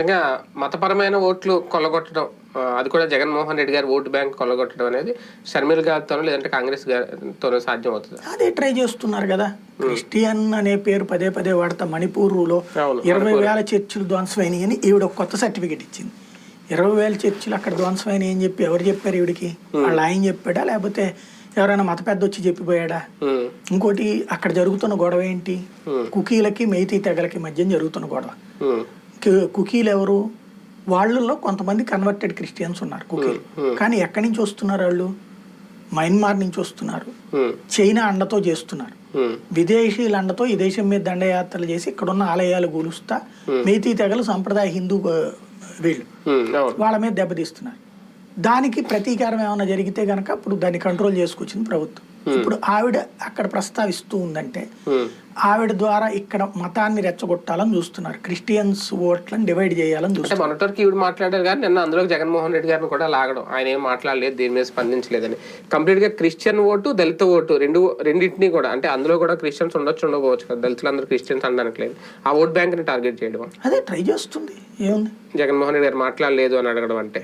ఇంకా మతపరమైన ఓట్లు కొల్లగొట్టడం అది కూడా జగన్మోహన్ రెడ్డి గారి ఓటు బ్యాంక్ కొల్లగొట్టడం అనేది షర్మిల్ గారితోనో లేదంటే కాంగ్రెస్ గారితోనో సాధ్యం అవుతుంది అదే ట్రై చేస్తున్నారు కదా. క్రిస్టియన్ అనే పేరు పదే పదే వాడతా మణిపూర్లో. ఇరవై వేల చర్చిలు ధ్వంసమైనవి అని ఈవిడ కొత్త సర్టిఫికేట్ ఇచ్చింది. ఇరవై వేల చర్చిలు అక్కడ ధ్వంసమైనవి అని చెప్పి ఎవరు చెప్పారు ఈవిడికి? వాళ్ళ ఆయన చెప్పాడా? లేకపోతే ఎవరైనా మత పెద్ద వచ్చి చెప్పిపోయాడా? ఇంకోటి అక్కడ జరుగుతున్న గొడవ ఏంటి? కుకీలకి మెయితీ తెగలకి మధ్య జరుగుతున్న గొడవ. కుకీలు ఎవరు? వాళ్ళల్లో కొంతమంది కన్వర్టెడ్ క్రిస్టియన్స్ ఉన్నారు కుకీలు. కానీ ఎక్కడి నుంచి వస్తున్నారు వాళ్ళు? మయన్మార్ నుంచి వస్తున్నారు. చైనా అండతో చేస్తున్నారు. విదేశీయుల అండతో ఈ దేశం మీద దండయాత్రలు చేసి ఇక్కడున్న ఆలయాలు కూలుస్తా మేతీ తెగలు సంప్రదాయ హిందూ వీళ్ళు వాళ్ళ మీద దెబ్బతీస్తున్నారు. దానికి ప్రతీకారం ఏమైనా జరిగితే గనక అప్పుడు దాన్ని కంట్రోల్ చేసుకొచ్చింది ప్రభుత్వం. ఇప్పుడు ఆవిడ అక్కడ ప్రస్తావిస్తూ ఉందంటే ఉమ్, ఆవిడ ద్వారా ఇక్కడ మతాన్ని రెచ్చగొట్టాలని చూస్తున్నారు. క్రిస్టియన్స్ ఓట్లను డివైడ్ చేయాలని చూస్తున్నారు. మొన్నటివరకు ఈవిడ మాట్లాడారు కానీ నిన్న అందులో జగన్మోహన్ రెడ్డి గారిని కూడా లాగడం. ఆయన ఏం మాట్లాడలేదు దీని మీద స్పందించలేదని. కంప్లీట్గా క్రిస్టియన్ ఓటు దళిత ఓటు రెండు రెండింటినీ కూడా అంటే అందులో కూడా క్రిస్టియన్స్ ఉండొచ్చు ఉండకపోవచ్చు కదా. దళితులందరూ క్రిస్టియన్స్ అనడానికి లేదు ఆ ఓట్ బ్యాంక్ని టార్గెట్ చేయడం అదే ట్రై చేస్తుంది. ఏముంది? జగన్మోహన్ రెడ్డి గారు మాట్లాడలేదు అని అడగడం అంటే.